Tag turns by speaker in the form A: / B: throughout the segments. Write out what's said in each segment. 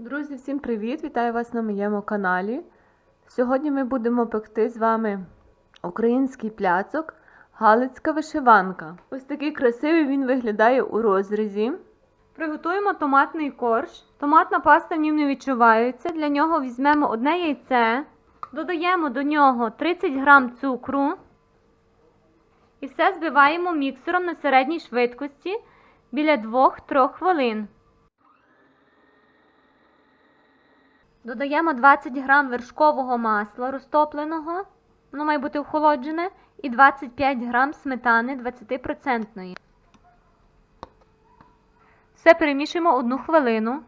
A: Друзі, всім привіт! Вітаю вас на моєму каналі. Сьогодні ми будемо пекти з вами український пляцок Галицька вишиванка. Ось такий красивий він виглядає у розрізі. Приготуємо томатний корж. Томатна паста в нім не відчувається. Для нього візьмемо одне яйце, додаємо до нього 30 г цукру і все збиваємо міксером на середній швидкості біля 2-3 хвилин. Додаємо 20 грам вершкового масла розтопленого, воно має бути охолоджене, і 25 грам сметани 20%. Все перемішуємо одну хвилину.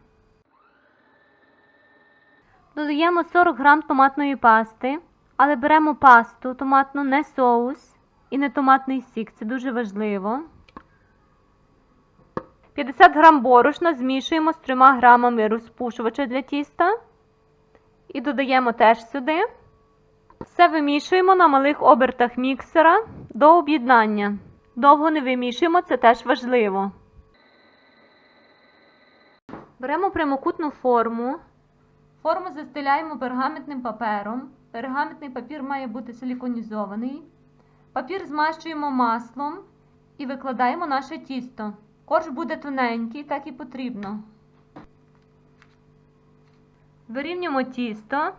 A: Додаємо 40 грам томатної пасти, але беремо пасту томатну, не соус і не томатний сік, це дуже важливо. 50 грам борошна змішуємо з 3 грамами розпушувача для тіста. І додаємо теж сюди. Все вимішуємо на малих обертах міксера до об'єднання. Довго не вимішуємо, це теж важливо. Беремо прямокутну форму. Форму застеляємо пергаментним папером. Пергаментний папір має бути силіконізований. Папір змащуємо маслом і викладаємо наше тісто. Корж буде тоненький, так і потрібно. Вирівнюємо тісто,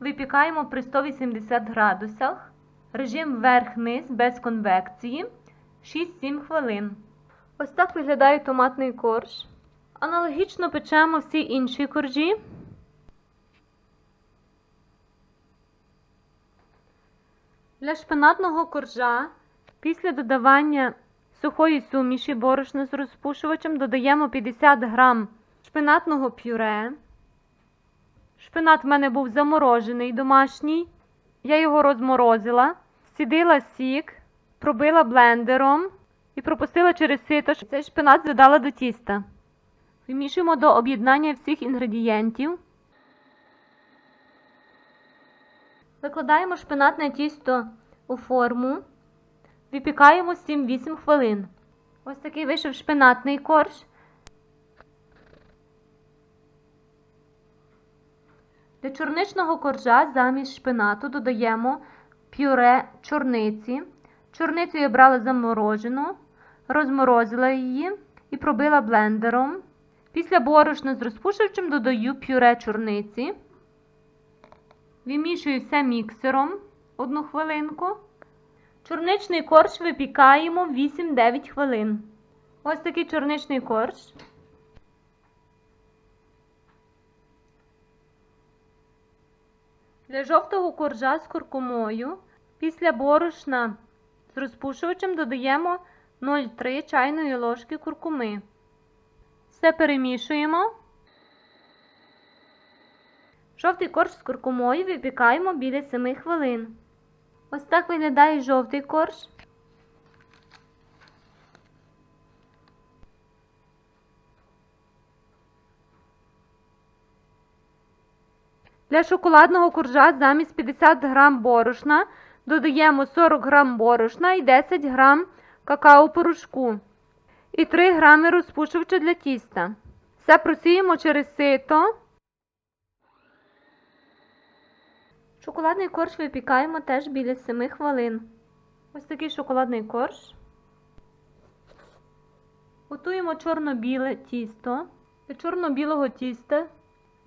A: випікаємо при 180 градусах, режим вверх-низ без конвекції 6-7 хвилин. Ось так виглядає томатний корж. Аналогічно печемо всі інші коржі. Для шпинатного коржа після додавання сухої суміші борошна з розпушувачем додаємо 50 г шпинатного пюре. Шпинат в мене був заморожений домашній. Я його розморозила, сідила сік, пробила блендером і пропустила через сито. Цей шпинат додала до тіста. Вимішуємо до об'єднання всіх інгредієнтів. Викладаємо шпинатне тісто у форму. Випікаємо 7-8 хвилин. Ось такий вийшов шпинатний корж. Для чорничного коржа замість шпинату додаємо пюре чорниці. Чорницю я брала заморожену, розморозила її і пробила блендером. Після борошна з розпушувачем додаю пюре чорниці. Вимішую все міксером одну хвилинку. Чорничний корж випікаємо 8-9 хвилин. Ось такий чорничний корж. Для жовтого коржа з куркумою після борошна з розпушувачем додаємо 0,3 чайної ложки куркуми. Все перемішуємо. Жовтий корж з куркумою випікаємо біля 7 хвилин. Ось так виглядає жовтий корж. Для шоколадного коржа замість 50 г борошна додаємо 40 г борошна і 10 г какао-порошку і 3 г розпушувача для тіста. Все просіємо через сито. Шоколадний корж випікаємо теж біля 7 хвилин. Ось такий шоколадний корж. Готуємо чорно-біле тісто. Для чорно-білого тіста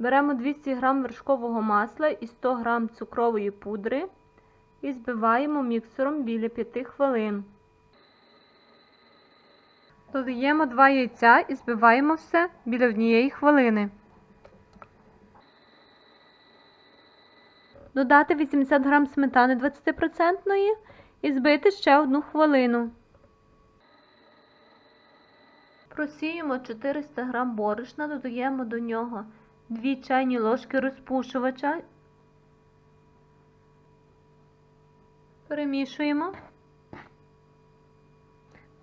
A: Беремо 200 г вершкового масла і 100 г цукрової пудри і збиваємо міксером біля 5 хвилин. Додаємо 2 яйця і збиваємо все біля 1 хвилини. Додати 80 г сметани 20% і збити ще 1 хвилину. Просіємо 400 г борошна, додаємо до нього 2 чайні ложки розпушувача. Перемішуємо.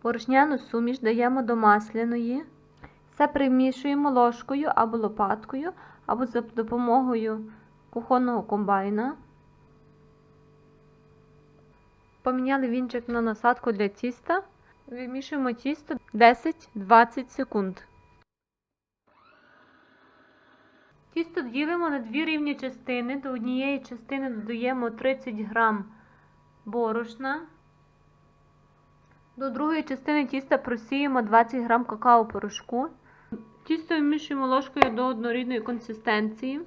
A: Поршняну суміш даємо до масляної. Все перемішуємо ложкою або лопаткою, або за допомогою кухонного комбайна. Поміняли вінчик на насадку для тіста. Вимішуємо тісто 10-20 секунд. Тісто ділимо на дві рівні частини. До однієї частини додаємо 30 грам борошна. До другої частини тіста просіємо 20 грам какао-порошку. Тісто вмішуємо ложкою до однорідної консистенції.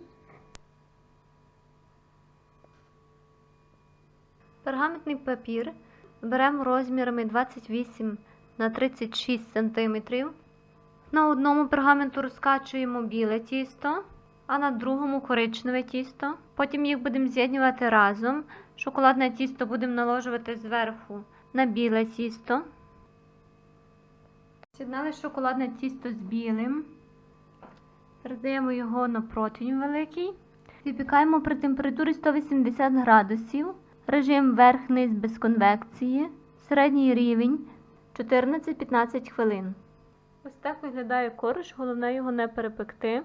A: Пергаментний папір беремо розмірами 28 на 36 см. На одному пергаменту розкачуємо біле тісто, а на другому коричневе тісто. Потім їх будемо з'єднувати разом. Шоколадне тісто будемо наложувати зверху на біле тісто. З'єднали шоколадне тісто з білим. Передаємо його на противень великий. Випікаємо при температурі 180 градусів. Режим верх-низ без конвекції. Середній рівень 14-15 хвилин. Ось так виглядає корж, головне його не перепекти.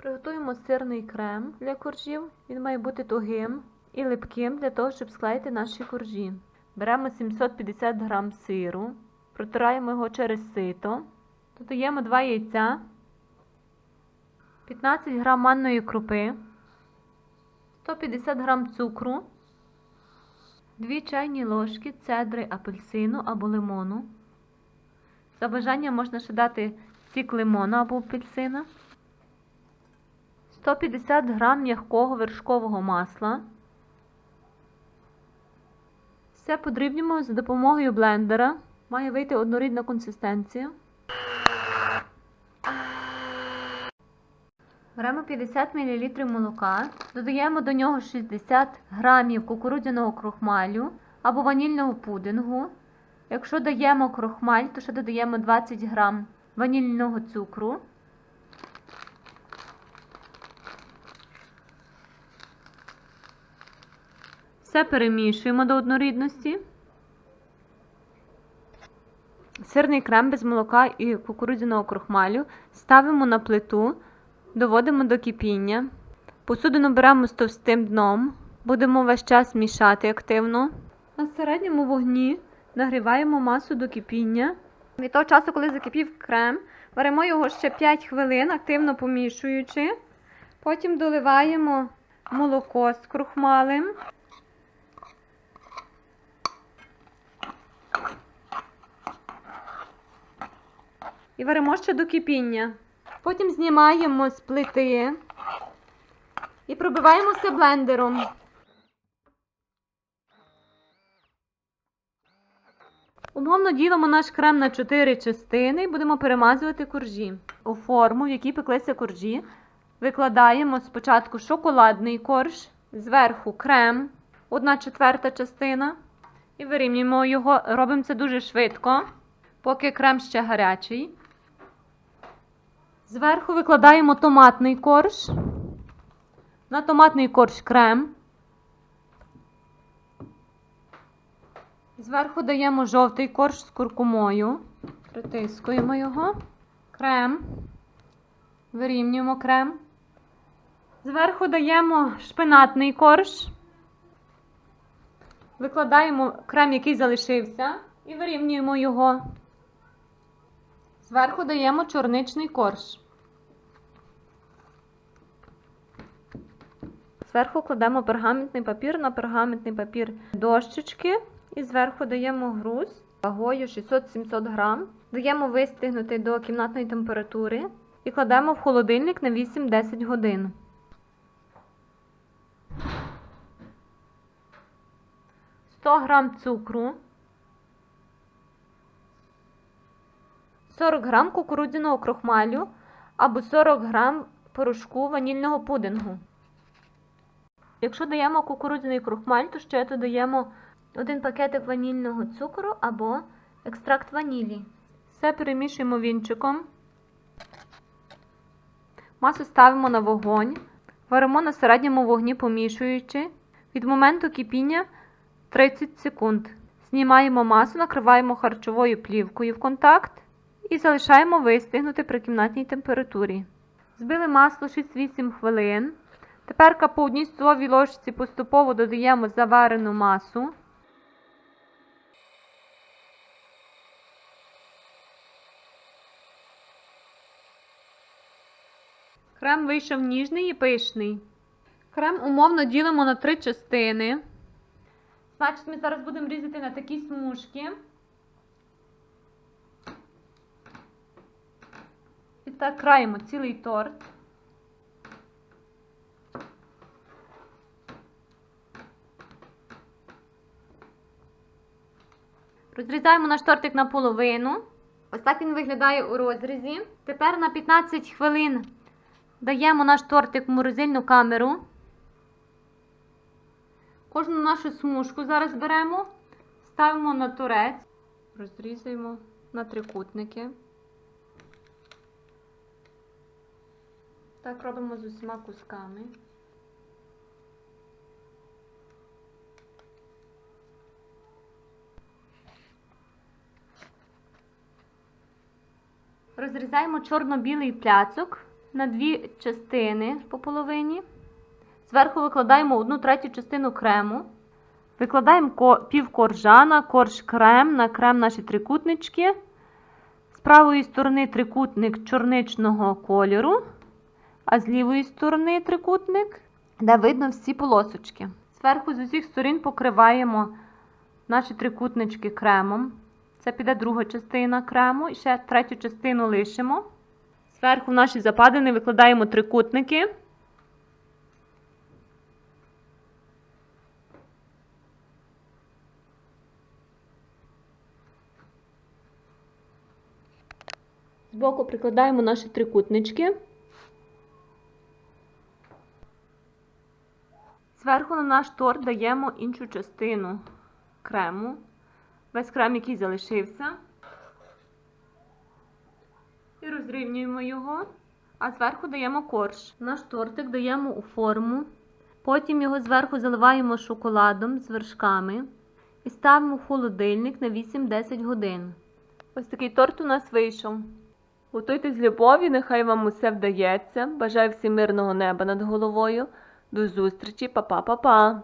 A: Приготуємо сирний крем для коржів. Він має бути тугим і липким для того, щоб склеїти наші коржі. Беремо 750 г сиру, протираємо його через сито, додаємо 2 яйця, 15 г манної крупи, 150 г цукру, 2 чайні ложки цедри апельсину або лимону. За бажанням можна ще дати сік лимону або апельсина. 150 г м'якого вершкового масла. Все подрібнюємо за допомогою блендера. Має вийти однорідна консистенція. Беремо 50 мл молока, додаємо до нього 60 г кукурудзяного крохмалю або ванільного пудингу. Якщо даємо крохмаль, то ще додаємо 20 г ванільного цукру. Все перемішуємо до однорідності. Сирний крем без молока і кукурудзяного крохмалю ставимо на плиту, доводимо до кипіння. Посудину беремо з товстим дном, будемо весь час мішати активно. На середньому вогні нагріваємо масу до кипіння. Від того часу, коли закипів крем, варимо його ще 5 хвилин, активно помішуючи. Потім доливаємо молоко з крохмалем. І варимо ще до кипіння. Потім знімаємо з плити і пробиваємо все блендером. Умовно ділимо наш крем на 4 частини і будемо перемазувати коржі. У форму, в якій пеклися коржі, викладаємо спочатку шоколадний корж, зверху крем, 1 четверта частина. І вирівнюємо його. Робимо це дуже швидко, поки крем ще гарячий. Зверху викладаємо томатний корж. На томатний корж крем. Зверху даємо жовтий корж з куркумою. Притискуємо його. Крем. Вирівнюємо крем. Зверху даємо шпинатний корж. Викладаємо крем, який залишився, і вирівнюємо його. Зверху даємо чорничний корж. Зверху кладемо пергаментний папір на пергаментний папір дощечки. І зверху даємо груз вагою 600-700 грам. Даємо вистигнути до кімнатної температури і кладемо в холодильник на 8-10 годин. Сто грам цукру. 40 грам кукурудзяного крохмалю або 40 грам порошку ванільного пудингу. Якщо даємо кукурудзяний крохмаль, то ще додаємо один пакетик ванільного цукру або екстракт ванілі. Все перемішуємо вінчиком. Масу ставимо на вогонь. Варимо на середньому вогні, помішуючи. Від моменту кипіння 30 секунд. Знімаємо масу, накриваємо харчовою плівкою в контакт і залишаємо вистигнути при кімнатній температурі. Збили масло 6-8 хвилин. Тепер по одній столовій ложці поступово додаємо заварену масу. Крем вийшов ніжний і пишний. Крем умовно ділимо на три частини. Значить, ми зараз будемо різати на такі смужки. Так краємо цілий торт. Розрізаємо наш тортик на половину. Ось так він виглядає у розрізі. Тепер на 15 хвилин даємо наш тортик в морозильну камеру. Кожну нашу смужку зараз беремо, ставимо на турець, розрізуємо на трикутники. Так робимо з усіма кусками. Розрізаємо чорно-білий пляцок на дві частини по половині. Зверху викладаємо одну третю частину крему. Викладаємо пів коржа на корж крем, на крем наші трикутнички. З правої сторони трикутник чорничного кольору, а з лівої сторони трикутник, де видно всі полосочки. Зверху з усіх сторін покриваємо наші трикутнички кремом. Це піде друга частина крему, і ще третю частину лишимо. Зверху в наші западини викладаємо трикутники. Збоку прикладаємо наші трикутнички. Зверху на наш торт даємо іншу частину крему. Весь крем, який залишився. І розрівнюємо його. А зверху даємо корж. Наш тортик даємо у форму. Потім його зверху заливаємо шоколадом з вершками. І ставимо в холодильник на 8-10 годин. Ось такий торт у нас вийшов. Готуйте з любов'ю, нехай вам усе вдається. Бажаю всім мирного неба над головою. До зустрічі, па-па-па-па!